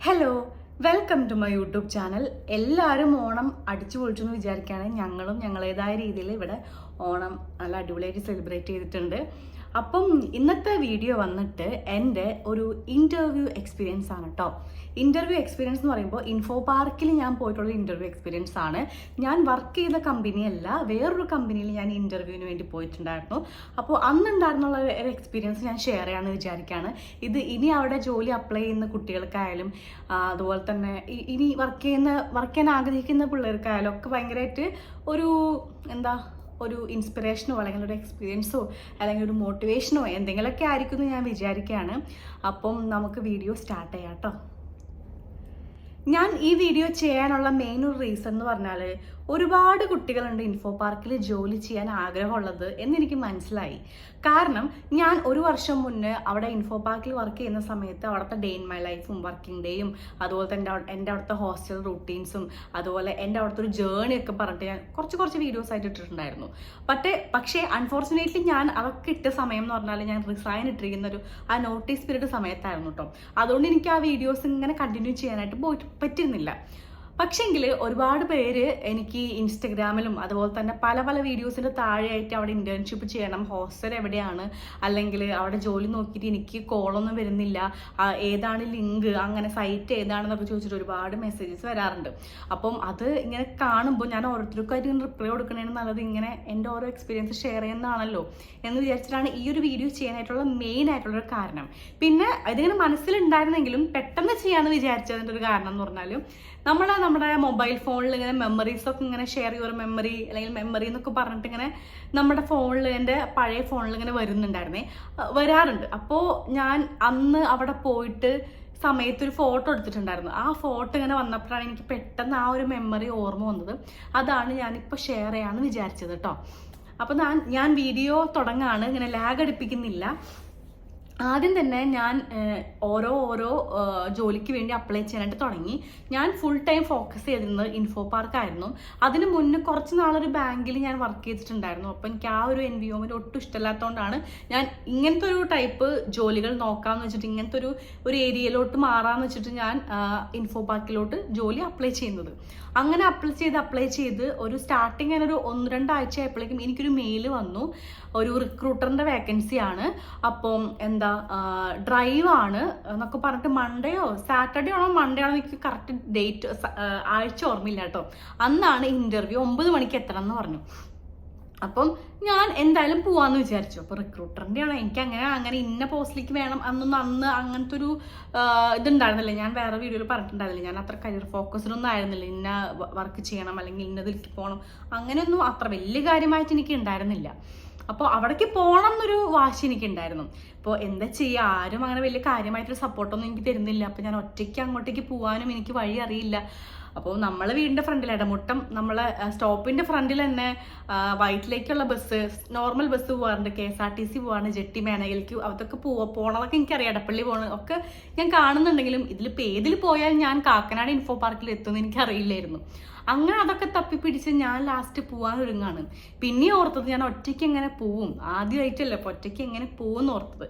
Hello welcome to my YouTube channel എല്ലാവരും ഓണം അടിച്ചു പൊളിച്ചു എന്ന് വിചാരിക്കുകയാണെങ്കിൽ ഞങ്ങളും ഞങ്ങളേതായ രീതിയിൽ ഇവിടെ ഓണം നല്ല അടിപൊളിയായിട്ട് സെലിബ്രേറ്റ് ചെയ്തിട്ടുണ്ട്. അപ്പം ഇന്നത്തെ വീഡിയോ വന്നിട്ട് എന്റെ ഒരു ഇന്റർവ്യൂ എക്സ്പീരിയൻസ് ആണ് കേട്ടോ ഇന്റർവ്യൂ എക്സ്പീരിയൻസ് എന്ന് പറയുമ്പോൾ ഇൻഫോ പാർക്കിൽ ഞാൻ പോയിട്ടുള്ള ഇന്റർവ്യൂ എക്സ്പീരിയൻസ് ആണ്. ഞാൻ വർക്ക് ചെയ്ത കമ്പനിയല്ല വേറൊരു കമ്പനിയിൽ ഞാൻ ഇന്റർവ്യൂവിന് വേണ്ടി പോയിട്ടുണ്ടായിരുന്നു. അപ്പോൾ അന്നുണ്ടായിരുന്നുള്ള ഒരു എക്സ്പീരിയൻസ് ഞാൻ ഷെയർ ചെയ്യാമെന്ന് വിചാരിക്കുകയാണ് ഇത് ഇനി അവിടെ ജോലി അപ്ലൈ ചെയ്യുന്ന കുട്ടികൾക്കായാലും അതുപോലെ തന്നെ ഇനി വർക്ക് ചെയ്യുന്ന വർക്ക് ചെയ്യാൻ ആഗ്രഹിക്കുന്ന പിള്ളേർക്കായാലും ഒക്കെ ഭയങ്കരമായിട്ട് ഒരു എന്താ ഒരു ഇൻസ്പിറേഷനോ അല്ലെങ്കിൽ ഒരു എക്സ്പീരിയൻസോ അല്ലെങ്കിൽ ഒരു മോട്ടിവേഷനോ എന്തെങ്കിലുമൊക്കെ ആയിരിക്കും എന്ന് ഞാൻ വിചാരിക്കുകയാണ്. അപ്പം നമുക്ക് വീഡിയോ സ്റ്റാർട്ട് ചെയ്യാം കേട്ടോ ഞാൻ ഈ വീഡിയോ ചെയ്യാനുള്ള മെയിൻ ഒരു റീസൺ എന്ന് പറഞ്ഞാൽ ഒരുപാട് കുട്ടികളുണ്ട് ഇൻഫോ പാർക്കിൽ ജോലി ചെയ്യാൻ ആഗ്രഹമുള്ളത് എന്നെനിക്ക് മനസ്സിലായി. കാരണം ഞാൻ ഒരു വർഷം മുന്നേ അവിടെ ഇൻഫോ പാർക്കിൽ വർക്ക് ചെയ്യുന്ന സമയത്ത് അവിടുത്തെ ഡേ ഇൻ മൈ ലൈഫും വർക്കിംഗ് ഡേയും അതുപോലെ തന്നെ എന്റെ അവിടുത്തെ ഹോസ്റ്റൽ റൂട്ടീൻസും അതുപോലെ എന്റെ അവിടുത്തെ ഒരു ജേണി ഒക്കെ പറഞ്ഞിട്ട് ഞാൻ കുറച്ച് കുറച്ച് വീഡിയോസ് ആയിട്ട് ഇട്ടിട്ടുണ്ടായിരുന്നു. പക്ഷേ പക്ഷേ അൺഫോർച്ചുനേറ്റ്ലി ഞാൻ അതൊക്കെ ഇട്ട സമയം എന്ന് പറഞ്ഞാൽ ഞാൻ റിസൈൻ ഇട്ടിരിക്കുന്ന ഒരു ആ നോട്ടീസ് പീരീഡ് സമയത്തായിരുന്നു കേട്ടോ അതുകൊണ്ട് എനിക്ക് ആ വീഡിയോസ് ഇങ്ങനെ കണ്ടിന്യൂ ചെയ്യാനായിട്ട് പോയിട്ട് പറ്റുന്നില്ല പക്ഷെങ്കിൽ ഒരുപാട് പേര് എനിക്ക് ഇൻസ്റ്റഗ്രാമിലും അതുപോലെ തന്നെ പല പല വീഡിയോസിന്റെ താഴെയായിട്ട് അവിടെ ഇന്റേൺഷിപ്പ് ചെയ്യണം ഹോസ്റ്റൽ എവിടെയാണ് അല്ലെങ്കിൽ അവിടെ ജോലി നോക്കിയിട്ട് എനിക്ക് കോളൊന്നും വരുന്നില്ല ഏതാണ് ലിങ്ക് അങ്ങനെ സൈറ്റ് ഏതാണെന്നൊക്കെ ചോദിച്ചിട്ട് ഒരുപാട് മെസ്സേജസ് വരാറുണ്ട്. അപ്പം അത് ഇങ്ങനെ കാണുമ്പോൾ ഞാൻ ഓരോരുത്തർക്കായിട്ട് റിപ്ലൈ കൊടുക്കണേന് നല്ലത് ഇങ്ങനെ എന്റെ ഓരോ എക്സ്പീരിയൻസ് ഷെയർ ചെയ്യുന്നതാണല്ലോ എന്ന് വിചാരിച്ചിട്ടാണ് ഈ ഒരു വീഡിയോ ചെയ്യാനായിട്ടുള്ള മെയിൻ ആയിട്ടുള്ള ഒരു കാരണം. പിന്നെ ഇതിങ്ങനെ മനസ്സിലുണ്ടായിരുന്നെങ്കിലും പെട്ടെന്ന് ചെയ്യാമെന്ന് വിചാരിച്ചതിന്റെ ഒരു കാരണം എന്ന് പറഞ്ഞാലും നമ്മൾ നമ്മുടെ മൊബൈൽ ഫോണിൽ ഇങ്ങനെ മെമ്മറീസ് ഒക്കെ ഇങ്ങനെ ഷെയർ ചെയ്യുന്ന മെമ്മറി അല്ലെങ്കിൽ മെമ്മറി എന്നൊക്കെ പറഞ്ഞിട്ട് ഇങ്ങനെ നമ്മുടെ ഫോണിൽ എന്റെ പഴയ ഫോണിൽ ഇങ്ങനെ വരുന്നുണ്ടായിരുന്നേ. വരാറുണ്ട്. അപ്പോൾ ഞാൻ അന്ന് അവിടെ പോയിട്ട് സമയത്ത് ഒരു ഫോട്ടോ എടുത്തിട്ടുണ്ടായിരുന്നു. ആ ഫോട്ടോ ഇങ്ങനെ വന്നപ്പോഴാണ് എനിക്ക് പെട്ടെന്ന് ആ ഒരു മെമ്മറി ഓർമ്മ വന്നത്. അതാണ് ഞാനിപ്പോൾ ഷെയർ ചെയ്യാമെന്ന് വിചാരിച്ചത് കേട്ടോ അപ്പോൾ ഞാൻ ഞാൻ വീഡിയോ തുടങ്ങാണ്. ഇങ്ങനെ ലാഗ് അടുപ്പിക്കുന്നില്ല. ആദ്യം തന്നെ ഞാൻ ഓരോ ഓരോ ജോലിക്ക് വേണ്ടി അപ്ലൈ ചെയ്യാനായിട്ട് തുടങ്ങി. ഞാൻ ഫുൾ ടൈം ഫോക്കസ് ചെയ്തിരുന്നത് ഇൻഫോ പാർക്കായിരുന്നു അതിന് മുന്നേ കുറച്ച് നാളൊരു ബാങ്കിൽ ഞാൻ വർക്ക് ചെയ്തിട്ടുണ്ടായിരുന്നു. അപ്പം എനിക്ക് ആ ഒരു എൻവിയോമെന്റ് ഒട്ടും ഇഷ്ടമല്ലാത്തതുകൊണ്ടാണ് ഞാൻ ഇങ്ങനത്തെ ഒരു ടൈപ്പ് ജോലികൾ നോക്കാമെന്ന് വെച്ചിട്ട് ഇങ്ങനത്തെ ഒരു ഒരു ഏരിയയിലോട്ട് മാറാമെന്ന് വെച്ചിട്ട് ഞാൻ ഇൻഫോ പാർക്കിലോട്ട് ജോലി അപ്ലൈ ചെയ്യുന്നത്. അങ്ങനെ അപ്ലൈ ചെയ്ത് അപ്ലൈ ചെയ്ത് ഒരു സ്റ്റാർട്ടിങ് ഒരു ഒന്ന് രണ്ടാഴ്ച ആയപ്പോഴേക്കും എനിക്കൊരു മെയിൽ വന്നു. ഒരു റിക്രൂട്ടറിന്റെ വേക്കൻസി ആണ്. അപ്പം എന്താ ഡ്രൈവ് ആണ് എന്നൊക്കെ പറഞ്ഞിട്ട് മൺഡേയോ സാറ്റർഡേ ആണോ മൺഡേ ആണോ എനിക്ക് കറക്റ്റ് ഡേറ്റ് ആഴ്ച ഓർമ്മയില്ല കേട്ടോ. അന്നാണ് ഇന്റർവ്യൂ ഒമ്പത് മണിക്ക് എത്തണം എന്ന് പറഞ്ഞു. അപ്പം ഞാൻ എന്തായാലും പോവാന്ന് വിചാരിച്ചു. അപ്പൊ റിക്രൂട്ടറിന്റെ ആണ്. എനിക്ക് അങ്ങനെ അങ്ങനെ ഇന്ന പോസ്റ്റിലേക്ക് വേണം അന്നൊന്നും അന്ന് അങ്ങനത്തെ ഒരു ഇതുണ്ടായിരുന്നില്ല. ഞാൻ വേറെ വീഡിയോയിൽ പറഞ്ഞിട്ടുണ്ടായിരുന്നില്ല. ഞാൻ അത്ര കരിയർ ഫോക്കസിലൊന്നും ആയിരുന്നില്ല. ഇന്ന വർക്ക് ചെയ്യണം അല്ലെങ്കിൽ ഇന്നതിലേക്ക് പോകണം അങ്ങനെയൊന്നും അത്ര വലിയ കാര്യമായിട്ട് എനിക്ക് ഉണ്ടായിരുന്നില്ല. അപ്പോൾ അവിടേക്ക് പോകണം എന്നൊരു വാശി എനിക്ക് ഉണ്ടായിരുന്നു അപ്പോൾ എന്താ ചെയ്യുക ആരും അങ്ങനെ വലിയ കാര്യമായിട്ടൊരു സപ്പോർട്ടൊന്നും എനിക്ക് തരുന്നില്ല. അപ്പോൾ ഞാൻ ഒറ്റയ്ക്ക് അങ്ങോട്ടേക്ക് പോകാനും എനിക്ക് വഴി അറിയില്ല. അപ്പോൾ നമ്മളെ വീടിന്റെ ഫ്രണ്ടിൽ ഇടമുട്ടം നമ്മളെ സ്റ്റോപ്പിന്റെ ഫ്രണ്ടിൽ തന്നെ വൈറ്റിലേക്കുള്ള ബസ് നോർമൽ ബസ് പോകാറുണ്ട് K S R T C പോകാറുണ്ട് ജെട്ടി മേനകയിലേക്ക് അതൊക്കെ പോവാ. പോണതൊക്കെ എനിക്കറിയാം. എടപ്പള്ളി പോകണം ഒക്കെ ഞാൻ കാണുന്നുണ്ടെങ്കിലും ഇതിലിപ്പോൾ ഏതിൽ പോയാൽ ഞാൻ കാക്കനാട് ഇൻഫോ പാർക്കിൽ എത്തുമെന്ന് എനിക്കറിയില്ലായിരുന്നു. അങ്ങനെ അതൊക്കെ തപ്പിപ്പിടിച്ച് ഞാൻ ലാസ്റ്റ് പോവാൻ ഒരുങ്ങാണ്. പിന്നെ ഓർത്തത് ഞാൻ ഒറ്റയ്ക്ക് എങ്ങനെ പോവും? ആദ്യമായിട്ടല്ല അപ്പോൾ ഒറ്റയ്ക്ക് എങ്ങനെ പോകുമെന്ന് ഓർത്തത്.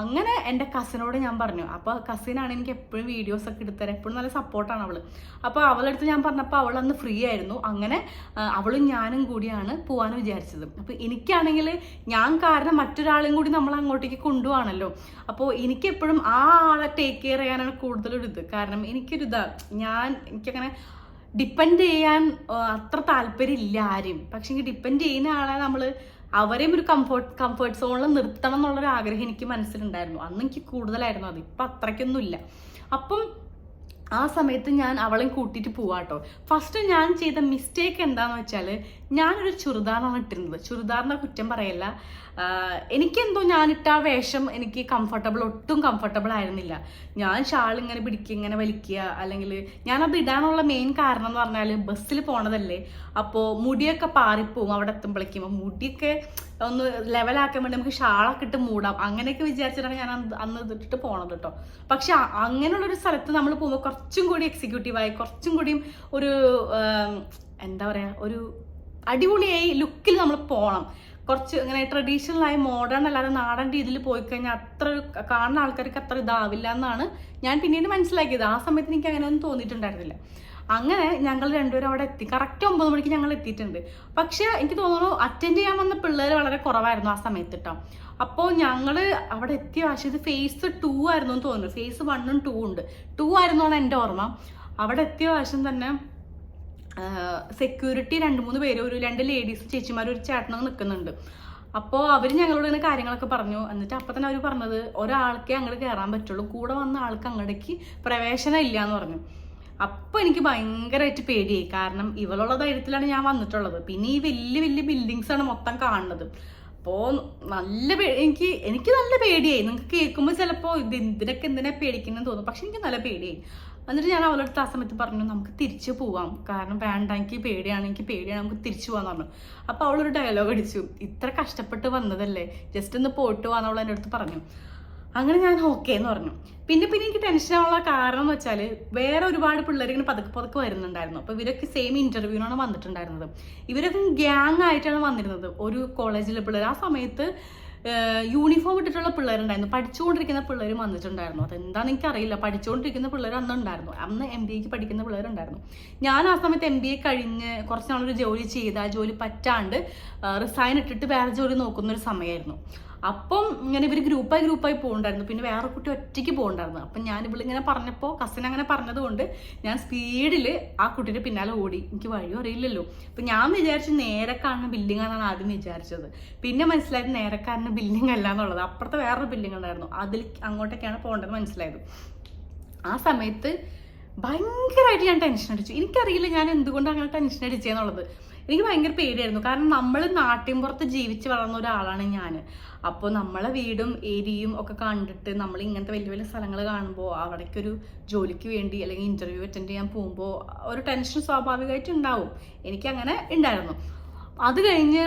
അങ്ങനെ എന്റെ കസിനോട് ഞാൻ പറഞ്ഞു അപ്പോൾ കസിനാണ് എനിക്ക് എപ്പോഴും വീഡിയോസ് ഒക്കെ എടുത്തരാം എപ്പോഴും നല്ല സപ്പോർട്ടാണ് അവൾ. അപ്പോൾ അവളടുത്ത് ഞാൻ പറഞ്ഞപ്പോൾ അവൾ അന്ന് ഫ്രീ ആയിരുന്നു. അങ്ങനെ അവളും ഞാനും കൂടിയാണ് പോകാൻ വിചാരിച്ചത്. അപ്പോൾ എനിക്കാണെങ്കിൽ ഞാൻ കാരണം മറ്റൊരാളും കൂടി നമ്മൾ അങ്ങോട്ടേക്ക് കൊണ്ടുപോകണല്ലോ അപ്പോൾ എനിക്ക് എപ്പോഴും ആ ആളെ ടേക്ക് കെയർ ചെയ്യാനാണ് കൂടുതലൊരു ഇത്. കാരണം എനിക്കൊരു ഇതാ ഞാൻ എനിക്കങ്ങനെ ഡിപ്പെൻഡ് ചെയ്യാൻ അത്ര താല്പര്യമില്ല ആരും. പക്ഷെ ഡിപ്പെൻഡ് ചെയ്യുന്ന ആളെ നമ്മൾ അവരെയും ഒരു കംഫോർട്ട് കംഫർട്ട് സോണിൽ നിർത്തണം എന്നുള്ളൊരു ആഗ്രഹം എനിക്ക് മനസ്സിലുണ്ടായിരുന്നു. അന്ന് എനിക്ക് കൂടുതലായിരുന്നു അത്. ഇപ്പം അത്രയ്ക്കൊന്നുമില്ല. അപ്പം ആ സമയത്ത് ഞാൻ അവളെയും കൂട്ടിയിട്ട് പോവാട്ടോ. ഫസ്റ്റ് ഞാൻ ചെയ്ത മിസ്റ്റേക്ക് എന്താന്ന് വെച്ചാൽ ഞാനൊരു ചുരിദാറാണ് ഇട്ടിരുന്നത്. ചുരിദാറിനെ കുറ്റം പറയല്ല. എനിക്കെന്തോ ഞാനിട്ട ആ വേഷം എനിക്ക് കംഫർട്ടബിൾ ഒട്ടും കംഫർട്ടബിൾ ആയിരുന്നില്ല. ഞാൻ ഷാൾ ഇങ്ങനെ പിടിക്കുക ഇങ്ങനെ വലിക്കുക അല്ലെങ്കിൽ ഞാനത് ഇടാനുള്ള മെയിൻ കാരണം എന്ന് പറഞ്ഞാൽ ബസ്സിൽ പോണതല്ലേ. അപ്പോൾ മുടിയൊക്കെ പാറിപ്പോവും അവിടെ എത്തുമ്പോഴേക്കും മുടിയൊക്കെ ഒന്ന് ലെവലാക്കാൻ വേണ്ടി നമുക്ക് ഷാളൊക്കെ ഇട്ട് മൂടാം. അങ്ങനെയൊക്കെ വിചാരിച്ചിട്ടാണ് ഞാൻ അന്ന് ഇതിട്ടിട്ട് പോണത് കേട്ടോ പക്ഷെ അങ്ങനെയുള്ള അങ്ങനെയുള്ളൊരു സ്ഥലത്ത് നമ്മൾ പോകുമ്പോൾ കുറച്ചും കൂടി എക്സിക്യൂട്ടീവായി കുറച്ചും കൂടിയും ഒരു എന്താ പറയുക ഒരു അടിപൊളിയായി ലുക്കിൽ നമ്മൾ പോകണം കുറച്ച് ഇങ്ങനെ ട്രഡീഷണൽ ആയി മോഡേൺ അല്ലാതെ നാടൻ രീതിയിൽ പോയി കഴിഞ്ഞാൽ അത്ര കാണുന്ന ആൾക്കാർക്ക് അത്ര ഇതാവില്ല എന്നാണ് ഞാൻ പിന്നീട് മനസ്സിലാക്കിയത്. ആ സമയത്ത് എനിക്ക് അങ്ങനെ ഒന്നും തോന്നിയിട്ടുണ്ടായിരുന്നില്ല. അങ്ങനെ ഞങ്ങൾ രണ്ടുപേരും അവിടെ എത്തി. കറക്റ്റ് ഒമ്പത് മണിക്ക് ഞങ്ങൾ എത്തിയിട്ടുണ്ട്. പക്ഷെ എനിക്ക് തോന്നുന്നു അറ്റൻഡ് ചെയ്യാൻ വന്ന പിള്ളേർ വളരെ കുറവായിരുന്നു ആ സമയത്ത് കേട്ടോ അപ്പോൾ ഞങ്ങൾ അവിടെ എത്തിയ പക്ഷേ ഇത് ഫേസ് ടു ആയിരുന്നു എന്ന് തോന്നുന്നു. ഫേസ് വണ്ണും ടൂ ഉണ്ട്. ടു ആയിരുന്നു ആണ് എന്റെ ഓർമ്മ. അവിടെ എത്തിയ പ്രാവശ്യം തന്നെ സെക്യൂരിറ്റി രണ്ട് മൂന്ന് പേര് ഒരു രണ്ട് ലേഡീസ് ചേച്ചിമാരും ഒരു ചേട്ടനും നിൽക്കുന്നുണ്ട് അപ്പോൾ അവർ ഞങ്ങളോട് ഇങ്ങനെ കാര്യങ്ങളൊക്കെ പറഞ്ഞു. എന്നിട്ട് അപ്പം തന്നെ അവർ പറഞ്ഞത് ഒരാൾക്കേ അങ്ങോട്ട് കയറാൻ പറ്റുള്ളൂ. കൂടെ വന്ന ആൾക്ക് അങ്ങോട്ടേക്ക് പ്രവേശനം ഇല്ല എന്ന് പറഞ്ഞു. അപ്പോൾ എനിക്ക് ഭയങ്കരമായിട്ട് പേടിയായി. കാരണം ഇവളുള്ള ധൈര്യത്തിലാണ് ഞാൻ വന്നിട്ടുള്ളത്. പിന്നെ ഈ വലിയ വലിയ ബിൽഡിങ്സ് ആണ് മൊത്തം കാണുന്നത്. അപ്പോൾ നല്ല എനിക്ക് എനിക്ക് നല്ല പേടിയായി. നിങ്ങൾക്ക് കേൾക്കുമ്പോൾ ചിലപ്പോ ഇത് എന്തിനൊക്കെ എന്തിനാ പേടിക്കുന്നെന്ന് തോന്നും. പക്ഷെ എനിക്ക് നല്ല പേടിയായി. എന്നിട്ട് ഞാൻ അവളുടെ അടുത്ത് ആ സമയത്ത് പറഞ്ഞു നമുക്ക് തിരിച്ചു പോവാം. കാരണം വേണ്ട എനിക്ക് പേടിയാണ് എനിക്ക് പേടിയാണ് നമുക്ക് തിരിച്ചു പോകാന്ന് പറഞ്ഞു. അപ്പോൾ അവളൊരു ഡയലോഗ് അടിച്ചു. ഇത്ര കഷ്ടപ്പെട്ട് വന്നതല്ലേ? ജസ്റ്റ് ഒന്ന് പോയിട്ട് പോകാൻ അവൾ എന്റെ അടുത്ത് പറഞ്ഞു. അങ്ങനെ ഞാൻ ഓക്കെ എന്ന് പറഞ്ഞു. പിന്നെ പിന്നെ എനിക്ക് ടെൻഷൻ ആവാനുള്ള കാരണം എന്ന് വെച്ചാൽ വേറെ ഒരുപാട് പിള്ളേർ ഇങ്ങനെ പതുക്കെ പതുക്കെ വരുന്നുണ്ടായിരുന്നു. അപ്പോൾ ഇവരൊക്കെ സെയിം ഇന്റർവ്യൂവിനാണ് വന്നിട്ടുണ്ടായിരുന്നത്. ഇവരൊക്കെ ഗ്യാങ് ആയിട്ടാണ് വന്നിരുന്നത്. ഒരു കോളേജിലെ പിള്ളേർ ആ സമയത്ത് യൂണിഫോം ഇട്ടിട്ടുള്ള പിള്ളേരുണ്ടായിരുന്നു. പഠിച്ചുകൊണ്ടിരിക്കുന്ന പിള്ളേരും വന്നിട്ടുണ്ടായിരുന്നു. അതെന്താണെന്ന് എനിക്കറിയില്ല. പഠിച്ചുകൊണ്ടിരിക്കുന്ന പിള്ളേർ അന്ന് ഉണ്ടായിരുന്നു. അന്ന് എം ബി എക്ക് പഠിക്കുന്ന പിള്ളേരുണ്ടായിരുന്നു. ഞാൻ ആ സമയത്ത് എം ബി എ കഴിഞ്ഞ് കുറച്ച് നാളൊരു ജോലി ചെയ്ത് ജോലി പറ്റാണ്ട് റിസൈൻ ഇട്ടിട്ട് വേറെ ജോലി നോക്കുന്ന ഒരു സമയമായിരുന്നു അപ്പം ഇങ്ങനെ ഇവർ ഗ്രൂപ്പായി ഗ്രൂപ്പായി പോകുന്നുണ്ടായിരുന്നു പിന്നെ വേറെ കുട്ടി ഒറ്റയ്ക്ക് പോകുന്നുണ്ടായിരുന്നു അപ്പം ഞാൻ ഇവളിങ്ങനെ പറഞ്ഞപ്പോൾ കസിൻ അങ്ങനെ പറഞ്ഞതുകൊണ്ട് ഞാൻ സ്പീഡിൽ ആ കുട്ടീന്റെ പിന്നാലെ ഓടി. എനിക്ക് വഴിയും അറിയില്ലല്ലോ. അപ്പം ഞാൻ വിചാരിച്ചു നേരെ കാണുന്ന ബിൽഡിംഗ് ആണെന്നാണ് ആദ്യം വിചാരിച്ചത്. പിന്നെ മനസ്സിലായത് നേരെ കാണുന്ന ബിൽഡിംഗ് അല്ല എന്നുള്ളത്. അപ്പുറത്തെ വേറൊരു ബിൽഡിംഗ് ഉണ്ടായിരുന്നു. അതിൽ അങ്ങോട്ടൊക്കെയാണ് പോകേണ്ടത് മനസ്സിലായത്. ആ സമയത്ത് ഭയങ്കരമായിട്ട് ഞാൻ ടെൻഷൻ അടിച്ചു. എനിക്കറിയില്ല ഞാൻ എന്തുകൊണ്ട് അങ്ങനെ ടെൻഷൻ അടിച്ചതെന്നുള്ളത് എനിക്ക് ഭയങ്കര പേടിയായിരുന്നു. കാരണം നമ്മൾ നാട്ടിൻ പുറത്ത് ജീവിച്ച് വളർന്ന ഒരാളാണ് ഞാൻ അപ്പോൾ നമ്മളെ വീടും ഏരിയയും ഒക്കെ കണ്ടിട്ട് നമ്മൾ ഇങ്ങനത്തെ വലിയ വലിയ സ്ഥലങ്ങൾ കാണുമ്പോൾ അവിടേക്കൊരു ജോലിക്ക് വേണ്ടി അല്ലെങ്കിൽ ഇന്റർവ്യൂ അറ്റൻഡ് ചെയ്യാൻ പോകുമ്പോൾ ഒരു ടെൻഷൻ സ്വാഭാവികമായിട്ട് ഉണ്ടാവും. എനിക്കങ്ങനെ ഉണ്ടായിരുന്നു. അത് കഴിഞ്ഞ്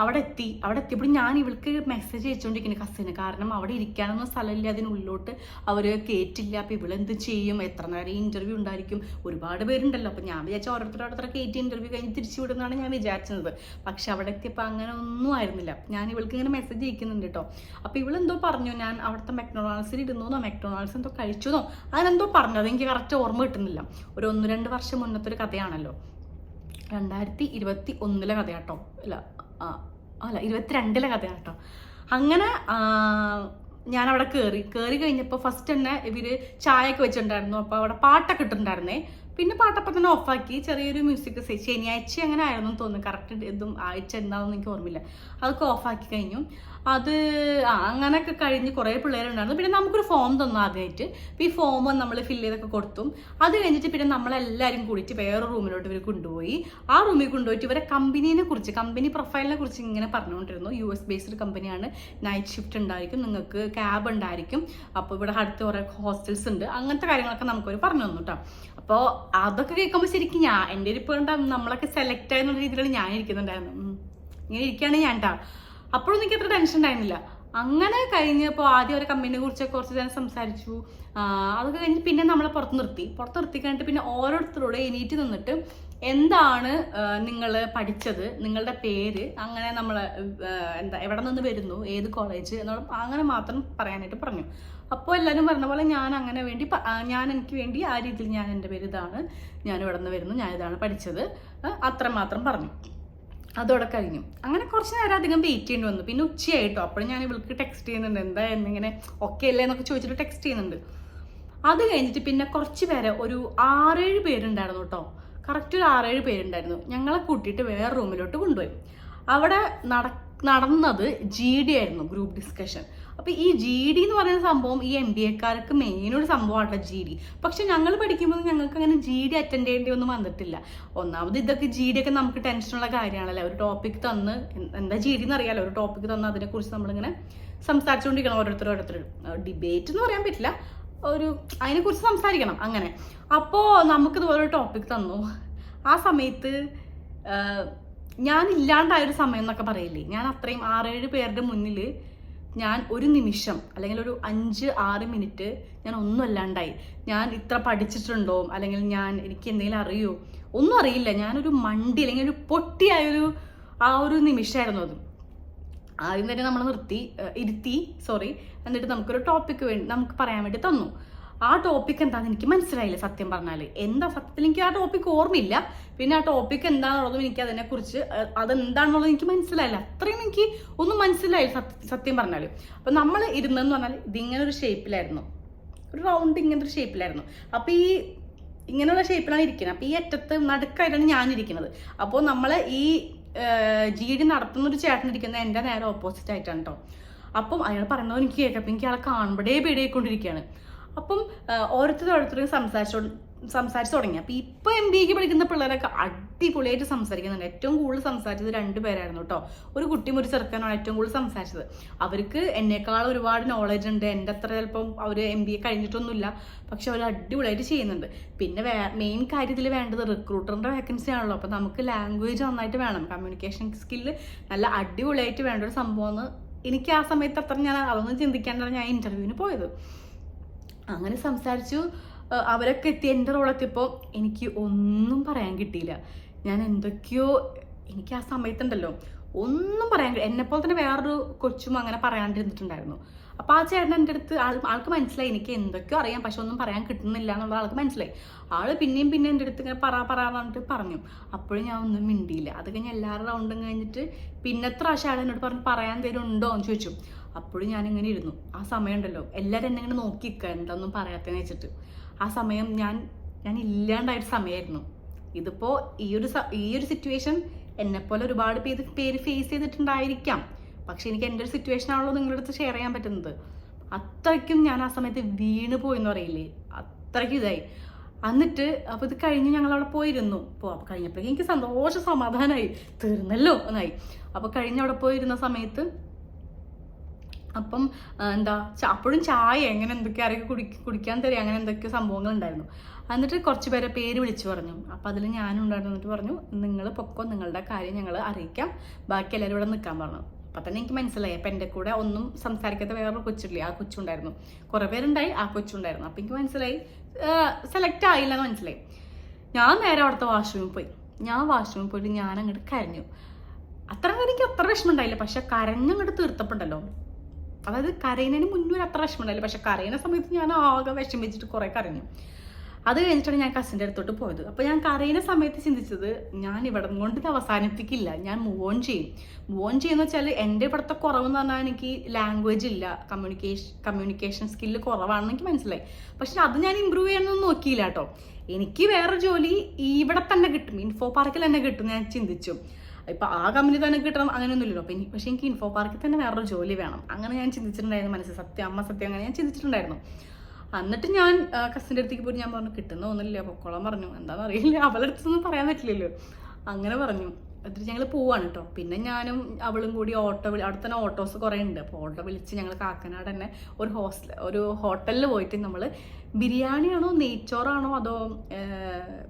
അവിടെ എത്തി. അവിടെ എത്തിയപ്പോൾ ഞാൻ ഇവൾക്ക് മെസ്സേജ് അയച്ചുകൊണ്ടിരിക്കുന്നു കസിന്. കാരണം അവിടെ ഇരിക്കാനൊന്നും സ്ഥലമില്ല. അതിനുള്ളിലോട്ട് അവർ കയറ്റില്ല അപ്പോൾ ഇവളെന്ത് ചെയ്യും? എത്ര നേരം ഇന്റർവ്യൂ ഉണ്ടായിരിക്കും? ഒരുപാട് പേരുണ്ടല്ലോ. അപ്പോൾ ഞാൻ വിചാരിച്ച ഓരോരുത്തരും ഓരോരുത്തരെ കയറ്റി ഇന്റർവ്യൂ കഴിഞ്ഞ് തിരിച്ചു വിടുന്നതാണ് ഞാൻ വിചാരിച്ചത്. പക്ഷെ അവിടെ എത്തിയപ്പോൾ അങ്ങനെ ഒന്നും ആയിരുന്നില്ല. ഞാൻ ഇവൾക്ക് ഇങ്ങനെ മെസ്സേജ് അയക്കുന്നുണ്ട് കേട്ടോ അപ്പോൾ ഇവളെന്തോ പറഞ്ഞു ഞാൻ അവിടുത്തെ മെക്ഡൊണാൾഡ്സിൽ ഇരുന്നോന്നോ? മെക്ഡൊണാൾഡ്സ് എന്തോ കഴിച്ചതോ അതിനെന്തോ പറഞ്ഞു എനിക്ക് കറക്റ്റ് ഓർമ്മ കിട്ടുന്നില്ല. ഒരു ഒന്ന് രണ്ട് വർഷം മുന്നത്തെ ഒരു കഥയാണല്ലോ. രണ്ടായിരത്തി ഇരുപത്തി ഒന്നിലെ കഥയാട്ടോ. അല്ല അല്ല ഇരുപത്തിരണ്ടിലെ കഥയാട്ടോ. അങ്ങനെ ഞാൻ അവിടെ കയറി കയറി കഴിഞ്ഞപ്പോൾ ഫസ്റ്റ് തന്നെ ഇവർ ചായയൊക്കെ വെച്ചിട്ടുണ്ടായിരുന്നു. അപ്പോൾ അവിടെ പാട്ടൊക്കെ ഇട്ടിട്ടുണ്ടായിരുന്നേ. പിന്നെ പാട്ടപ്പം തന്നെ ഓഫാക്കി. ചെറിയൊരു മ്യൂസിക് ശനിയാഴ്ച അങ്ങനെ ആയിരുന്നു തോന്നുന്നു. കറക്റ്റ് ഇതും ആഴ്ച എന്താണെന്ന് എനിക്ക് ഓർമ്മയില്ല. അതൊക്കെ ഓഫാക്കി കഴിഞ്ഞു. അത് അങ്ങനെയൊക്കെ കഴിഞ്ഞ് കുറേ പിള്ളേരുണ്ടായിരുന്നു. പിന്നെ നമുക്കൊരു ഫോം തന്നു ആദ്യമായിട്ട് ഈ ഫോം നമ്മൾ ഫില്ല് ചെയ്തൊക്കെ കൊടുത്തു. അത് കഴിഞ്ഞിട്ട് പിന്നെ നമ്മളെല്ലാവരും കൂടിയിട്ട് വേറെ റൂമിലോട്ട് ഇവർ കൊണ്ടുപോയി. ആ റൂമിൽ കൊണ്ടുപോയിട്ട് ഇവരെ കമ്പനീനെ കുറിച്ച് കമ്പനി പ്രൊഫൈലിനെ കുറിച്ച് ഇങ്ങനെ പറഞ്ഞുകൊണ്ടിരുന്നു. യു എസ് ബേസ്ഡ് കമ്പനിയാണ്. നൈറ്റ് ഷിഫ്റ്റ് ഉണ്ടായിരിക്കും. നിങ്ങൾക്ക് ക്യാബ് ഉണ്ടായിരിക്കും. അപ്പോൾ ഇവിടെ അടുത്ത് കുറേ ഹോസ്റ്റൽസ് ഉണ്ട്. അങ്ങനത്തെ കാര്യങ്ങളൊക്കെ നമുക്കൊരു പറഞ്ഞു തന്നു കേട്ടോ അപ്പോൾ അതൊക്കെ കേൾക്കുമ്പോൾ ശരിക്കും ഞാൻ എന്റെ ഒരു ഇപ്പോൾ നമ്മളൊക്കെ സെലക്ട് ആയെന്നുള്ള രീതിയിലാണ് ഞാൻ ഇരിക്കുന്നുണ്ടായിരുന്നു. ഇങ്ങനെ ഇരിക്കുകയാണ് ഞാൻ കേട്ടോ അപ്പോഴൊന്നും എനിക്ക് അത്ര ടെൻഷൻ ഉണ്ടായിരുന്നില്ല. അങ്ങനെ കഴിഞ്ഞപ്പോൾ ആദ്യം ഒരു കമ്പനിയെ കുറിച്ച് കുറച്ച് നേരം സംസാരിച്ചു. അതൊക്കെ കഴിഞ്ഞ് പിന്നെ നമ്മളെ പുറത്ത് നിർത്തി. പുറത്ത് നിർത്തി കഴിഞ്ഞിട്ട് പിന്നെ ഓരോരുത്തരോട് എണീറ്റ് നിന്നിട്ട് എന്താണ് നിങ്ങൾ പഠിച്ചത്? നിങ്ങളുടെ പേര്? അങ്ങനെ നമ്മൾ എന്താ എവിടെ നിന്ന് വരുന്നു? ഏത് കോളേജ് എന്നുള്ള അങ്ങനെ മാത്രം പറയാനായിട്ട് പറഞ്ഞു. അപ്പോൾ എല്ലാവരും പറഞ്ഞ പോലെ ഞാൻ അങ്ങനെ വേണ്ടി ഞാൻ എനിക്ക് വേണ്ടി ആ രീതിയിൽ ഞാൻ എന്റെ പേര് ഇതാണ്. ഞാൻ ഇവിടെ നിന്ന് വരുന്നു ഞാൻ ഇതാണ് പഠിച്ചത്. അത്ര അത്രമാത്രം പറഞ്ഞു. അതോടെ കഴിഞ്ഞു. അങ്ങനെ കുറച്ച് നേരം അധികം വെയിറ്റ് ചെയ്യേണ്ടി വന്നു. പിന്നെ ഉച്ചയായിട്ടോ. അപ്പോഴും ഞാൻ ഇവൾക്ക് ടെക്സ്റ്റ് ചെയ്യുന്നുണ്ട്. എന്താ എന്നിങ്ങനെ ഓക്കെ അല്ലേ എന്നൊക്കെ ചോദിച്ചിട്ട് ടെക്സ്റ്റ് ചെയ്യുന്നുണ്ട്. അത് കഴിഞ്ഞിട്ട് പിന്നെ കുറച്ച് പേരെ ഒരു ആറേഴ് പേരുണ്ടായിരുന്നു കേട്ടോ. കറക്റ്റ് ഒരു ആറേഴ് പേരുണ്ടായിരുന്നു. ഞങ്ങളെ കൂട്ടിയിട്ട് വേറെ റൂമിലോട്ട് കൊണ്ടുപോയി. അവിടെ നട നടന്നത് ജി ഡി ആയിരുന്നു ഗ്രൂപ്പ് ഡിസ്കഷൻ അപ്പോൾ ഈ ജി ഡി എന്ന് പറയുന്ന സംഭവം ഈ എം ബി എക്കാർക്ക് മെയിൻ ഒരു സംഭവമാണ് ജി ഡി പക്ഷെ ഞങ്ങൾ പഠിക്കുമ്പോൾ ഞങ്ങൾക്ക് അങ്ങനെ ജി ഡി അറ്റൻഡ് ചെയ്യേണ്ടി ഒന്നും വന്നിട്ടില്ല. ഒന്നാമത് ഇതൊക്കെ ജി ഡി ഒക്കെ നമുക്ക് ടെൻഷനുള്ള കാര്യമാണല്ലോ ഒരു ടോപ്പിക് തന്ന് എന്താ ജി ഡി എന്ന് അറിയാലോ. ഒരു ടോപ്പിക് തന്ന് അതിനെക്കുറിച്ച് നമ്മളിങ്ങനെ സംസാരിച്ചുകൊണ്ടിരിക്കണം ഓരോരുത്തർ ഓരോരുത്തരും ഡിബേറ്റ് എന്ന് പറയാൻ പറ്റില്ല. ഒരു അതിനെക്കുറിച്ച് സംസാരിക്കണം അങ്ങനെ. അപ്പോ നമുക്ക് ഇതുപോലെ ഒരു ടോപ്പിക് തന്നു. ആ സമയത്ത് ഞാൻ ഇല്ലാണ്ടായ ഒരു സമയം എന്നൊക്കെ പറയില്ലേ? ഞാൻ അത്രയും ആറേഴ് പേരുടെ മുന്നിൽ ഞാൻ ഒരു നിമിഷം അല്ലെങ്കിൽ ഒരു അഞ്ച് ആറ് മിനിറ്റ് ഞാൻ ഒന്നും അല്ലാണ്ടായി. ഞാൻ ഇത്ര പഠിച്ചിട്ടുണ്ടോ? അല്ലെങ്കിൽ ഞാൻ എനിക്ക് എന്തെങ്കിലും അറിയോ? ഒന്നും അറിയില്ല. ഞാനൊരു മണ്ടി അല്ലെങ്കിൽ ഒരു പൊട്ടിയായൊരു ആ ഒരു നിമിഷമായിരുന്നു അത്. ആദ്യം തന്നെ നമ്മൾ നിർത്തി ഇരുത്തി സോറി എന്നിട്ട് നമുക്കൊരു ടോപ്പിക്ക് വേണ്ടി നമുക്ക് പറയാൻ വേണ്ടി തന്നു. ആ ടോപ്പിക് എന്താണെന്ന് എനിക്ക് മനസ്സിലായില്ല സത്യം പറഞ്ഞാൽ എന്താ സത്യത്തിൽ എനിക്ക് ആ ടോപ്പിക് ഓർമ്മയില്ല. പിന്നെ ആ ടോപ്പിക് എന്താണെന്നുള്ളതും എനിക്ക് അതിനെക്കുറിച്ച് അതെന്താണെന്നുള്ളത് എനിക്ക് മനസ്സിലായില്ല. അത്രയും എനിക്ക് ഒന്നും മനസ്സിലായില്ല സത്യം പറഞ്ഞാൽ അപ്പം നമ്മൾ ഇരുന്നെന്ന് പറഞ്ഞാൽ ഇതിങ്ങനെ ഒരു ഷേപ്പിലായിരുന്നു ഒരു റൗണ്ട് ഇങ്ങനത്തെ ഒരു ഷേപ്പിലായിരുന്നു അപ്പോൾ ഈ ഇങ്ങനെയുള്ള ഷേപ്പിലാണ് ഇരിക്കുന്നത് അപ്പോൾ ഈ അറ്റത്ത് നടുക്കായിട്ടാണ് ഞാൻ ഇരിക്കുന്നത് അപ്പോൾ നമ്മൾ ഈ ജി ഡി നടത്തുന്ന ഒരു ചേട്ടൻ ഇരിക്കുന്നത് എന്റെ നേരെ ഓപ്പോസിറ്റ് ആയിട്ടാണ് കേട്ടോ അപ്പം അയാൾ പറയുന്നത് എനിക്ക് കേൾക്കാം. എനിക്ക് അയാളെ കാണുമ്പോഴേ പേടിയായിക്കൊണ്ടിരിക്കുകയാണ്. അപ്പം ഓരോരുത്തരും ഓരോരുത്തരും സംസാരിച്ചോ സംസാരിച്ചു തുടങ്ങി. അപ്പം ഇപ്പോൾ എം ബി എക്ക് പഠിക്കുന്ന പിള്ളേരൊക്കെ അടിപൊളിയായിട്ട് സംസാരിക്കുന്നുണ്ട്. ഏറ്റവും കൂടുതൽ സംസാരിച്ചത് രണ്ട് പേരായിരുന്നു കേട്ടോ. ഒരു കുട്ടിയും ഒരു ചെറുക്കനാണ് ഏറ്റവും കൂടുതൽ സംസാരിച്ചത്. അവർക്ക് എന്നെക്കാൾ ഒരുപാട് നോളജ് ഉണ്ട്. എന്റെ അത്ര ചിലപ്പം അവർ എം ബി എ കഴിഞ്ഞിട്ടൊന്നുമില്ല. പക്ഷെ അവർ അടിപൊളിയായിട്ട് ചെയ്യുന്നുണ്ട്. പിന്നെ വേ മെയിൻ കാര്യത്തിൽ വേണ്ടത് റിക്രൂട്ടറിന്റെ വേക്കൻസി ആണല്ലോ. അപ്പം നമുക്ക് ലാംഗ്വേജ് നന്നായിട്ട് വേണം. കമ്മ്യൂണിക്കേഷൻ സ്കില്ല് നല്ല അടിപൊളിയായിട്ട് വേണ്ട ഒരു സംഭവമെന്ന് എനിക്ക് ആ സമയത്ത് അത്ര ഞാൻ അതൊന്നും ചിന്തിക്കാണ്ടാണ് ഞാൻ ഇന്റർവ്യൂവിന് പോയത്. അങ്ങനെ സംസാരിച്ചു. അവരൊക്കെ എത്തി എന്റെ റോളെത്തിയപ്പോൾ എനിക്ക് ഒന്നും പറയാൻ കിട്ടിയില്ല. ഞാൻ എന്തൊക്കെയോ എനിക്ക് ആ സമയത്തുണ്ടല്ലോ ഒന്നും പറയാൻ എന്നെപ്പോലെ തന്നെ വേറൊരു കൊച്ചും അങ്ങനെ പറയാണ്ടിരുന്നിട്ടുണ്ടായിരുന്നു. അപ്പോൾ ആ ചേട്ടൻ എന്റെ അടുത്ത് ആൾ ആൾക്ക് മനസ്സിലായി എനിക്ക് എന്തൊക്കെയോ അറിയാം പക്ഷെ ഒന്നും പറയാൻ കിട്ടുന്നില്ല എന്നുള്ളത് ആൾക്ക് മനസ്സിലായി. ആൾ പിന്നെയും പിന്നെ എന്റെ അടുത്ത് ഇങ്ങനെ പറ പറ പറഞ്ഞിട്ട് പറഞ്ഞു. അപ്പോഴും ഞാൻ ഒന്നും മിണ്ടിയില്ല. അത് കഴിഞ്ഞ് എല്ലാവരുടെ റൗണ്ടും കഴിഞ്ഞിട്ട് പിന്നത്തെ പ്രാവശ്യം ആൾ എന്നോട് പറഞ്ഞു പറയാൻ തരുന്നുണ്ടോ എന്ന് ചോദിച്ചു. അപ്പോഴും ഞാനിങ്ങനെ ഇരുന്നു. ആ സമയമുണ്ടല്ലോ. എല്ലാവരും എന്നെ ഇങ്ങനെ നോക്കി നിൽക്കുക എന്തൊന്നും പറയാത്തതെന്ന് വെച്ചിട്ട്. ആ സമയം ഞാൻ ഞാൻ ഇല്ലാണ്ടായൊരു സമയമായിരുന്നു. ഇതിപ്പോൾ ഈ ഒരു ഈ ഒരു സിറ്റുവേഷൻ എന്നെപ്പോലെ ഒരുപാട് പേര് പേര് ഫേസ് ചെയ്തിട്ടുണ്ടായിരിക്കാം. പക്ഷെ എനിക്ക് എന്റെ ഒരു സിറ്റുവേഷൻ ആണല്ലോ നിങ്ങളുടെ അടുത്ത് ഷെയർ ചെയ്യാൻ പറ്റുന്നത്. അത്രയ്ക്കും ഞാൻ ആ സമയത്ത് വീണ് പോയി എന്ന് പറയില്ലേ? അത്രയ്ക്കും ഇതായി. എന്നിട്ട് അപ്പോൾ ഇത് കഴിഞ്ഞ് ഞങ്ങൾ അവിടെ പോയിരുന്നു. അപ്പോൾ അപ്പോൾ കഴിഞ്ഞപ്പോഴേക്കും എനിക്ക് സന്തോഷ സമാധാനമായി. തീർന്നല്ലോ എന്നായി. അപ്പോൾ കഴിഞ്ഞ് അവിടെ പോയിരുന്ന സമയത്ത് അപ്പം എന്താ അപ്പോഴും ചായ എങ്ങനെ എന്തൊക്കെ ആരൊക്കെ കുടി കുടിക്കാൻ തരും അങ്ങനെ എന്തൊക്കെ സംഭവങ്ങൾ ഉണ്ടായിരുന്നു എന്നിട്ട് കുറച്ച് പേരെ പേര് വിളിച്ചു പറഞ്ഞു. അപ്പം അതിൽ ഞാനും ഉണ്ടായിരുന്നു എന്നിട്ട് പറഞ്ഞു നിങ്ങൾ പൊക്കോ നിങ്ങളുടെ കാര്യം ഞങ്ങൾ അറിയിക്കാം. ബാക്കി എല്ലാവരും ഇവിടെ നിൽക്കാൻ പറഞ്ഞു. അപ്പം തന്നെ എനിക്ക് മനസ്സിലായി. അപ്പം എന്റെ കൂടെ ഒന്നും സംസാരിക്കാത്ത വേറൊരു കൊച്ചില്ലേ ആ കൊച്ചുണ്ടായിരുന്നു. കുറേ പേരുണ്ടായി ആ കൊച്ചുണ്ടായിരുന്നു. അപ്പം എനിക്ക് മനസ്സിലായി സെലക്ട് ആയില്ല എന്ന് മനസ്സിലായി. ഞാൻ നേരെ അവിടുത്തെ വാഷ്റൂമിൽ പോയി. ഞാൻ വാഷ്റൂമിൽ പോയിട്ട് ഞാൻ അങ്ങോട്ട് കരഞ്ഞു അത്ര എനിക്ക് അത്ര വിഷമം ഉണ്ടായില്ല. പക്ഷെ കരഞ്ഞങ്ങോട്ട് തീർത്തപ്പോണ്ടല്ലോ. അതായത് കരയുന്നതിന് മുന്നേ അത്ര വിഷമം ഉണ്ടായില്ല പക്ഷെ കരയുന്ന സമയത്ത് ഞാൻ ആകെ വിഷമിച്ചിട്ട് കുറേ കരഞ്ഞു. അത് കഴിഞ്ഞിട്ടാണ് ഞാൻ കസിന്റെ അടുത്തോട്ട് പോയത്. അപ്പോൾ ഞാൻ കരയുന്ന സമയത്ത് ചിന്തിച്ചത് ഞാൻ ഇവിടെ കൊണ്ട് ഇത് അവസാനിപ്പിക്കില്ല. ഞാൻ മൂവ് ഓൺ ചെയ്യും. മൂവ് ഓൺ ചെയ്യുന്ന വെച്ചാൽ എന്റെ ഇവിടുത്തെ കുറവെന്ന് പറഞ്ഞാൽ എനിക്ക് ലാംഗ്വേജ് ഇല്ല. കമ്മ്യൂണിക്കേഷൻ കമ്മ്യൂണിക്കേഷൻ സ്കില്ല് കുറവാണെന്ന് എനിക്ക് മനസ്സിലായി. പക്ഷെ അത് ഞാൻ ഇമ്പ്രൂവ് ചെയ്യാനൊന്നും നോക്കിയില്ല കേട്ടോ. എനിക്ക് വേറെ ജോലി ഇവിടെ തന്നെ കിട്ടും. ഇൻഫോ പാർക്കിൽ തന്നെ കിട്ടും ഞാൻ ചിന്തിച്ചു. ഇപ്പൊ ആ കമ്പനി തന്നെ കിട്ടണം അങ്ങനെയൊന്നുമില്ലല്ലോ. അപ്പൊ എനിക്ക് പക്ഷെ എനിക്ക് ഇൻഫോ പാർക്കിൽ തന്നെ വേറൊരു ജോലി വേണം. അങ്ങനെ ഞാൻ ചിന്തിച്ചിട്ടുണ്ടായിരുന്നു മനസ്സിൽ സത്യം അമ്മ സത്യം അങ്ങനെ ഞാൻ ചിന്തിച്ചിട്ടുണ്ടായിരുന്നു. എന്നിട്ട് ഞാൻ കസിന്റെ അടുത്തേക്ക് പോയി ഞാൻ പറഞ്ഞു കിട്ടുന്ന ഒന്നുമില്ല പൊക്കോളം പറഞ്ഞു. എന്താണെന്ന് അറിയില്ല അവളുടെ അടുത്തൊന്നും പറയാൻ പറ്റില്ലല്ലോ. അങ്ങനെ പറഞ്ഞു. എന്നിട്ട് ഞങ്ങൾ പോവാണ് കേട്ടോ പിന്നെ ഞാനും അവളും കൂടി ഓട്ടോ വിളി അവിടെ തന്നെ ഓട്ടോസ് കുറേ ഉണ്ട്. അപ്പോൾ ഓട്ടോ വിളിച്ച് ഞങ്ങൾ കാക്കനാട് തന്നെ ഒരു ഹോസ്റ്റൽ ഒരു ഹോട്ടലിൽ പോയിട്ട് നമ്മൾ ബിരിയാണിയാണോ നെയ്ച്ചോറാണോ അതോ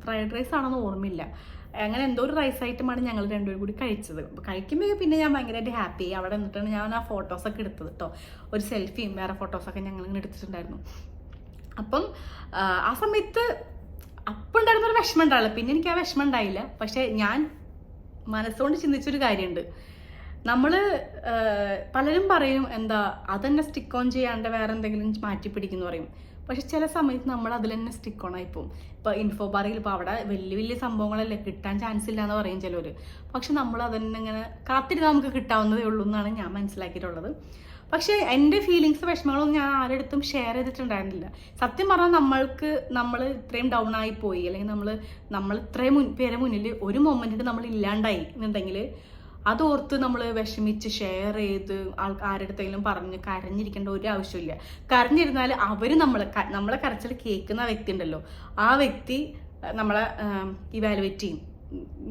ഫ്രൈഡ് റൈസ് ആണോ എന്ന് ഓർമ്മയില്ല. അങ്ങനെ എന്തോ ഒരു റൈസ് ഐറ്റമാണ് ഞങ്ങൾ രണ്ടുപേരും കൂടി കഴിച്ചത്. കഴിക്കുമ്പോൾ പിന്നെ ഞാൻ ഭയങ്കരമായിട്ട് ഹാപ്പി അവിടെ നിന്നിട്ടാണ് ഞാൻ ആ ഫോട്ടോസൊക്കെ എടുത്തത് കേട്ടോ ഒരു സെൽഫിയും വേറെ ഫോട്ടോസൊക്കെ ഞങ്ങൾ ഇങ്ങനെ എടുത്തിട്ടുണ്ടായിരുന്നു. അപ്പം ആ സമയത്ത് അപ്പം ഉണ്ടായിരുന്ന ഒരു വിഷമം ഉണ്ടാവില്ല പിന്നെ എനിക്ക് ആ വിഷമം ഉണ്ടായില്ല. പക്ഷെ ഞാൻ മനസ്സുകൊണ്ട് ചിന്തിച്ചൊരു കാര്യമുണ്ട്. നമ്മൾ പലരും പറയും എന്താ അതന്നെ സ്റ്റിക്ക് ഓൺ ചെയ്യാണ്ട് വേറെ എന്തെങ്കിലും മാറ്റി പിടിക്കുന്നു പറയും. പക്ഷെ ചില സമയത്ത് നമ്മൾ അതിൽ തന്നെ സ്റ്റിക്ക് ഓൺ പോകും. ഇപ്പോൾ ഇൻഫോ ബാറിൽ ഇപ്പോൾ അവിടെ വലിയ വലിയ സംഭവങ്ങളല്ലേ കിട്ടാൻ ചാൻസ് ഇല്ല എന്ന് പറയും ചിലർ പക്ഷെ നമ്മൾ അതന്നെ ഇങ്ങനെ കാത്തിരുന്ന് നമുക്ക് കിട്ടാവുന്നതേ ഉള്ളൂ എന്നാണ് ഞാൻ മനസ്സിലാക്കിയിട്ടുള്ളത്. പക്ഷേ എന്റെ ഫീലിങ്സ് വിഷമങ്ങളൊന്നും ഞാൻ ആരുടെ ഷെയർ ചെയ്തിട്ടുണ്ടായിരുന്നില്ല. സത്യം പറഞ്ഞാൽ നമ്മൾക്ക് നമ്മൾ ഇത്രയും ഡൗൺ ആയി പോയി അല്ലെങ്കിൽ നമ്മൾ നമ്മൾ ഇത്രയും മുൻ പേരെ മുന്നിൽ ഒരു മൊമെന്റിൽ നമ്മൾ ഇല്ലാണ്ടായി എന്നുണ്ടെങ്കിൽ അതോർത്ത് നമ്മൾ വിഷമിച്ച് ഷെയർ ചെയ്ത് ആൾ ആരുടെങ്കിലും പറഞ്ഞ് കരഞ്ഞിരിക്കേണ്ട ഒരു ആവശ്യമില്ല. കരഞ്ഞിരുന്നാൽ അവർ നമ്മളെ നമ്മളെ കരച്ചിൽ കേൾക്കുന്ന വ്യക്തി ഉണ്ടല്ലോ. ആ വ്യക്തി നമ്മളെ ഇവാലുവേറ്റ് ചെയ്യും.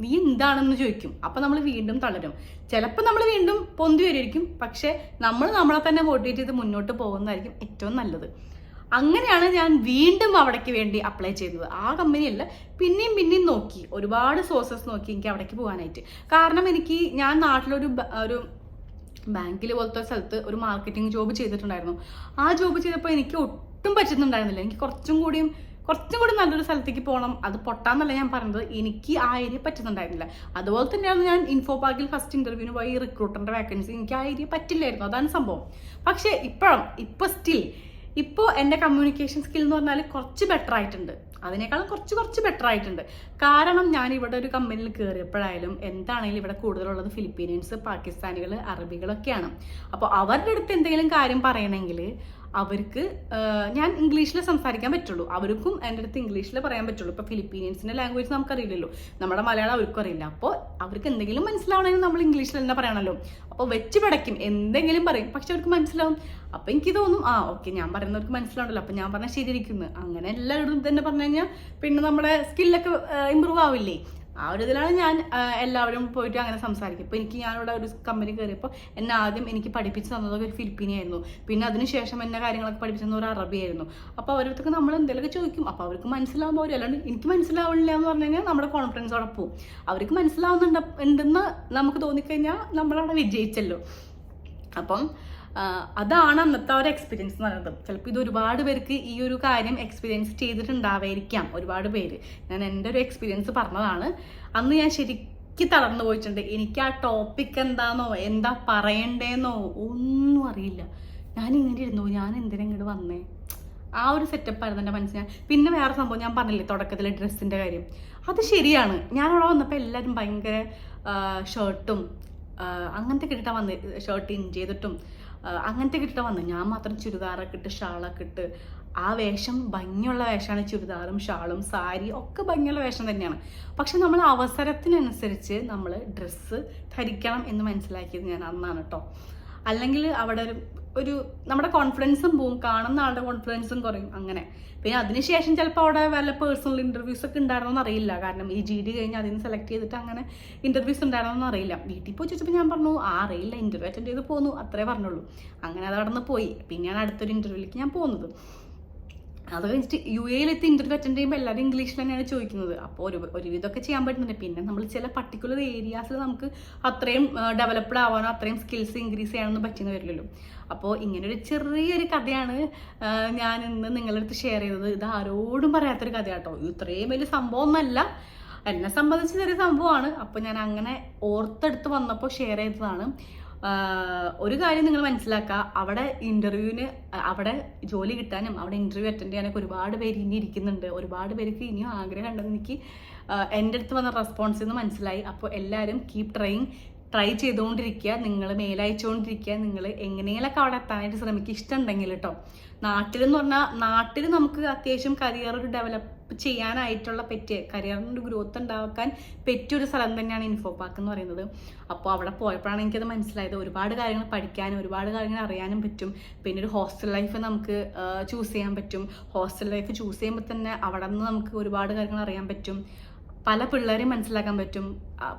നീ എന്താണെന്ന് ചോദിക്കും. അപ്പം നമ്മൾ വീണ്ടും തളരും. ചിലപ്പോൾ നമ്മൾ വീണ്ടും പൊന്തി വരുമായിരിക്കും പക്ഷേ നമ്മൾ നമ്മളെ തന്നെ മോട്ടിവേറ്റ് ചെയ്ത് മുന്നോട്ട് പോകുന്നതായിരിക്കും ഏറ്റവും നല്ലത്. അങ്ങനെയാണ് ഞാൻ വീണ്ടും അവിടേക്ക് വേണ്ടി അപ്ലൈ ചെയ്തത്. ആ കമ്പനിയല്ല പിന്നെയും പിന്നെയും നോക്കി. ഒരുപാട് സോഴ്സസ് നോക്കി എനിക്ക് അവിടേക്ക് പോകാനായിട്ട്. കാരണം എനിക്ക് ഞാൻ നാട്ടിലൊരു ഒരു ബാങ്കിൽ പോലത്തെ സ്ഥലത്ത് ഒരു മാർക്കറ്റിംഗ് ജോബ് ചെയ്തിട്ടുണ്ടായിരുന്നു. ആ ജോബ് ചെയ്തപ്പോൾ എനിക്ക് ഒട്ടും പറ്റുന്നുണ്ടായിരുന്നില്ല. എനിക്ക് കുറച്ചും കൂടിയും കുറച്ചും കൂടി നല്ലൊരു സ്ഥലത്തേക്ക് പോകണം അത് പൊട്ടാന്നല്ല ഞാൻ പറഞ്ഞത്. എനിക്ക് ആ ഏരിയ പറ്റുന്നുണ്ടായിരുന്നില്ല. അതുപോലെ തന്നെയാണ് ഞാൻ ഇൻഫോ പാർക്കിൽ ഫസ്റ്റ് ഇന്റർവ്യൂവിന് പോയി റിക്രൂട്ടറിന്റെ വാക്കൻസി എനിക്ക് ആ ഏരിയ പറ്റില്ലായിരുന്നു. അതാണ് സംഭവം. പക്ഷേ ഇപ്പോഴും ഇപ്പൊ സ്റ്റിൽ ഇപ്പോൾ എന്റെ കമ്മ്യൂണിക്കേഷൻ സ്കിൽ എന്ന് പറഞ്ഞാൽ കുറച്ച് ബെറ്റർ ആയിട്ടുണ്ട്. അതിനേക്കാളും കുറച്ച് കുറച്ച് ബെറ്റർ ആയിട്ടുണ്ട്. കാരണം ഞാൻ ഇവിടെ ഒരു കമ്പനിയിൽ കയറിയപ്പോഴായാലും എന്താണെങ്കിലും ഇവിടെ കൂടുതലുള്ളത് ഫിലിപ്പീനിയൻസ് പാകിസ്ഥാനികൾ അറബികളൊക്കെയാണ്. അപ്പോൾ അവരുടെ അടുത്ത് എന്തെങ്കിലും കാര്യം പറയണമെങ്കിൽ അവർക്ക് ഞാൻ ഇംഗ്ലീഷിൽ സംസാരിക്കാൻ പറ്റുള്ളൂ. അവർക്കും എന്റെ അടുത്ത് ഇംഗ്ലീഷിൽ പറയാൻ പറ്റുള്ളൂ. ഇപ്പോൾ ഫിലിപ്പീനിയൻസിന്റെ ലാംഗ്വേജ് നമുക്കറിയില്ലല്ലോ. നമ്മുടെ മലയാളം അവർക്കും അറിയില്ല. അപ്പോൾ അവർക്ക് എന്തെങ്കിലും മനസ്സിലാവണമെങ്കിൽ നമ്മൾ ഇംഗ്ലീഷിൽ തന്നെ പറയണമല്ലോ അപ്പോൾ വെച്ച് പടയ്ക്കും എന്തെങ്കിലും പറയും. പക്ഷെ അവർക്ക് മനസ്സിലാവും. അപ്പോൾ എനിക്ക് തോന്നും ആ ഓക്കെ ഞാൻ പറയുന്നവർക്ക് മനസ്സിലാവണ്ടല്ലോ. അപ്പോൾ ഞാൻ പറഞ്ഞാൽ ശരിയിരിക്കുന്നു അങ്ങനെ എല്ലാവരും തന്നെ പറഞ്ഞു കഴിഞ്ഞാൽ പിന്നെ നമ്മുടെ സ്കില്ലൊക്കെ ഇമ്പ്രൂവ് ആവില്ലേ? ആ ഒരു ഇതിലാണ് ഞാൻ എല്ലാവരും പോയിട്ട് അങ്ങനെ സംസാരിക്കും. ഇപ്പോൾ എനിക്ക് ഞാനിവിടെ ഒരു കമ്പനി കയറിയപ്പോൾ എന്നെ ആദ്യം എനിക്ക് പഠിപ്പിച്ച് തന്നത് ഒരു ഫിലിപ്പീനിയായിരുന്നു പിന്നെ അതിനുശേഷം എന്നെ കാര്യങ്ങളൊക്കെ പഠിപ്പിച്ചു തന്നത് ഒരു അറബിയായിരുന്നു അപ്പോൾ അവരടുത്തൊക്കെ നമ്മൾ എന്തെങ്കിലുമൊക്കെ ചോദിക്കും. അപ്പോൾ അവർക്ക് മനസ്സിലാവുമ്പോൾ അവർ അല്ലാണ്ട് എനിക്ക് മനസ്സിലാവില്ല എന്ന് പറഞ്ഞു കഴിഞ്ഞാൽ നമ്മുടെ കോൺഫിഡൻസ് അവിടെ പോകും അവർക്ക് മനസ്സിലാവുന്നുണ്ട് ഉണ്ടെന്ന് നമുക്ക് തോന്നിക്കഴിഞ്ഞാൽ നമ്മളവിടെ വിജയിച്ചല്ലോ. അപ്പം അതാണ് അന്നത്തെ ഒരു എക്സ്പീരിയൻസ് എന്ന് പറയുന്നത്. ചിലപ്പോൾ ഇത് ഒരുപാട് പേർക്ക് ഈ ഒരു കാര്യം എക്സ്പീരിയൻസ് ചെയ്തിട്ടുണ്ടാവായിരിക്കാം ഒരുപാട് പേര്. ഞാൻ എന്റെ ഒരു എക്സ്പീരിയൻസ് പറഞ്ഞതാണ്. അന്ന് ഞാൻ ശരിക്കും തളർന്നു പോയിട്ടുണ്ട്. എനിക്ക് ആ ടോപ്പിക് എന്താണെന്നോ എന്താ പറയണ്ടേന്നോ ഒന്നും അറിയില്ല. ഞാൻ ഇങ്ങനെ ഇരുന്നു ഞാൻ എന്തിനാ ഇങ്ങോട്ട് വന്നേ? ആ ഒരു സെറ്റപ്പ് ആയിരുന്നു എന്റെ മനസ്സിന് പിന്നെ വേറെ സംഭവം ഞാൻ പറഞ്ഞില്ലേ തുടക്കത്തിലെ ഡ്രസ്സിന്റെ കാര്യം. അത് ശരിയാണ്. ഞാൻ അവിടെ വന്നപ്പോൾ എല്ലാവരും ഭയങ്കര ഷർട്ടും അങ്ങനത്തെ കിട്ടിട്ടാണ് വന്ന് ഷർട്ട് ഇൻ ചെയ്തിട്ടും. അങ്ങനത്തെ കിട്ടാൻ വന്നു. ഞാൻ മാത്രം ചുരിദാറൊക്കെ ഇട്ട് ഷാളൊക്കെ ഇട്ട്. ആ വേഷം ഭംഗിയുള്ള വേഷമാണ് ചുരിദാറും ഷാളും സാരി ഒക്കെ ഭംഗിയുള്ള വേഷം തന്നെയാണ്. പക്ഷെ നമ്മൾ അവസരത്തിനനുസരിച്ച് നമ്മൾ ഡ്രസ്സ് ധരിക്കണം എന്ന് മനസ്സിലാക്കിയത് ഞാൻ അന്നാണ് കേട്ടോ അല്ലെങ്കിൽ അവിടെ ഒരു ഒരു നമ്മുടെ കോൺഫിഡൻസും പോവും. കാണുന്ന ആളുടെ കോൺഫിഡൻസും കുറയും. അങ്ങനെ. പിന്നെ അതിനുശേഷം ചിലപ്പോൾ അവിടെ വല്ല പേഴ്സണൽ ഇന്റർവ്യൂസ് ഒക്കെ ഉണ്ടായിരുന്നോ അറിയില്ല. കാരണം ഈ ജി ഡി കഴിഞ്ഞ് അതിന് സെലക്ട് ചെയ്തിട്ട് അങ്ങനെ ഇന്റർവ്യൂസ് ഉണ്ടായിരുന്നോ അറിയില്ല. വീട്ടിൽ പോയി ചോദിച്ചപ്പോൾ ഞാൻ പറഞ്ഞു ആ അറിയില്ല. ഇന്റർവ്യൂ അറ്റൻഡ് ചെയ്ത് പോന്നു. അത്രേ പറഞ്ഞുള്ളൂ. അങ്ങനെ അത് അവിടെ നിന്ന് പോയി പിന്നെയാണ് അടുത്തൊരു ഇന്റർവ്യൂവിലേക്ക് ഞാൻ പോകുന്നത് അത് കഴിഞ്ഞിട്ട് യു എയിലെത്തി ഇന്റർവ്യൂ അറ്റൻഡ് ചെയ്യുമ്പോൾ എല്ലാവരും ഇംഗ്ലീഷിൽ തന്നെയാണ് ചോദിക്കുന്നത്. അപ്പോൾ ഒരു ഒരുവിധമൊക്കെ ചെയ്യാൻ പറ്റുന്നുണ്ട്. പിന്നെ നമ്മൾ ചില പർട്ടിക്കുലർ ഏരിയാസിൽ നമുക്ക് അത്രയും ഡെവലപ്ഡ് ആവാനോ അത്രയും സ്കിൽസ് ഇൻക്രീസ് ചെയ്യാനൊന്നും പറ്റുന്ന വരില്ലല്ലോ. അപ്പോൾ ഇങ്ങനൊരു ചെറിയൊരു കഥയാണ് ഞാൻ ഇന്ന് നിങ്ങളുടെ അടുത്ത് ഷെയർ ചെയ്തത്. ഇത് ആരോടും പറയാത്തൊരു കഥയാട്ടോ. കേട്ടോ ഇത്രയും വലിയ സംഭവം ഒന്നല്ല എന്നെ സംബന്ധിച്ച് ചെറിയ സംഭവമാണ്. അപ്പോൾ ഞാൻ അങ്ങനെ ഓർത്തെടുത്ത് വന്നപ്പോൾ ഷെയർ ചെയ്തതാണ്. ഒരു കാര്യം നിങ്ങൾ മനസ്സിലാക്കുക അവിടെ ഇന്റർവ്യൂവിന് അവിടെ ജോലി കിട്ടാനും അവിടെ ഇന്റർവ്യൂ അറ്റൻഡ് ചെയ്യാനൊക്കെ ഒരുപാട് പേര് ഇനി ഇരിക്കുന്നുണ്ട്. ഒരുപാട് പേർക്ക് ഇനിയും ആഗ്രഹം ഉണ്ടെന്ന് എനിക്ക് എന്റെ അടുത്ത് വന്ന റെസ്പോൺസിൽ നിന്ന് മനസ്സിലായി. അപ്പോൾ എല്ലാവരും കീപ് ട്രൈങ് ട്രൈ ചെയ്തുകൊണ്ടിരിക്കുക നിങ്ങൾ മേലയച്ചുകൊണ്ടിരിക്കുക നിങ്ങൾ എങ്ങനെയെങ്കിലൊക്കെ അവിടെ എത്താനായിട്ട് ശ്രമിക്കുക ഇഷ്ടമുണ്ടെങ്കിൽ കേട്ടോ നാട്ടിലെന്ന് പറഞ്ഞാൽ നാട്ടിൽ നമുക്ക് അത്യാവശ്യം കരിയർ ഡെവലപ്പ് ചെയ്യാനായിട്ടുള്ള പറ്റിയ കരിയറിന്റെ ഗ്രോത്ത് ഉണ്ടാക്കാൻ പറ്റിയൊരു സ്ഥലം തന്നെയാണ് ഇൻഫോ പാർക്ക് എന്ന് പറയുന്നത്. അപ്പോൾ അവിടെ പോയപ്പോഴാണ് എനിക്കത് മനസ്സിലായത്. ഒരുപാട് കാര്യങ്ങൾ പഠിക്കാനും ഒരുപാട് കാര്യങ്ങൾ അറിയാനും പറ്റും. പിന്നെ ഒരു ഹോസ്റ്റൽ ലൈഫ് നമുക്ക് ചൂസ് ചെയ്യാൻ പറ്റും. ഹോസ്റ്റൽ ലൈഫ് ചൂസ് ചെയ്യുമ്പോൾ തന്നെ അവിടെ നിന്ന് നമുക്ക് ഒരുപാട് കാര്യങ്ങൾ അറിയാൻ പറ്റും. പല പിള്ളേരെയും മനസ്സിലാക്കാൻ പറ്റും.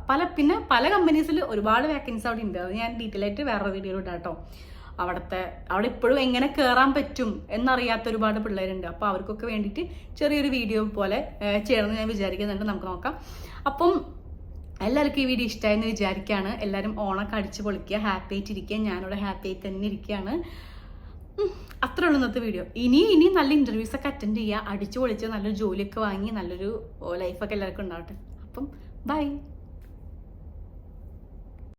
പല പിന്നെ പല കമ്പനീസിൽ ഒരുപാട് വേക്കൻസി അവിടെ ഉണ്ട്. അത് ഞാൻ ഡീറ്റെയിൽ ആയിട്ട് വേറൊരു വീഡിയോ ഇടാം കേട്ടോ അവിടുത്തെ അവിടെ ഇപ്പോഴും എങ്ങനെ കയറാൻ പറ്റും എന്നറിയാത്ത ഒരുപാട് പിള്ളേരുണ്ട്. അപ്പോൾ അവർക്കൊക്കെ വേണ്ടിയിട്ട് ചെറിയൊരു വീഡിയോ പോലെ ചെയ്യണമെന്ന് ഞാൻ വിചാരിക്കുന്നുണ്ട്. നമുക്ക് നോക്കാം. അപ്പം എല്ലാവർക്കും ഈ വീഡിയോ ഇഷ്ടമായെന്ന് വിചാരിക്കുകയാണ് എല്ലാവരും ഓണൊക്കെ അടിച്ച് പൊളിക്കുക ഹാപ്പി ആയിട്ടിരിക്കുക. ഞാനിവിടെ ഹാപ്പി ആയി തന്നെ ഇരിക്കുകയാണ്. അത്രേ ഉള്ളൂ ഇന്നത്തെ വീഡിയോ. ഇനി ഇനി നല്ല ഇന്റർവ്യൂസ് ഒക്കെ അറ്റൻഡ് ചെയ്യുക. അടിച്ചു പൊളിച്ച് നല്ലൊരു ജോലിയൊക്കെ വാങ്ങി നല്ലൊരു ലൈഫൊക്കെ എല്ലാവർക്കും ഉണ്ടാവട്ടെ. അപ്പം ബൈ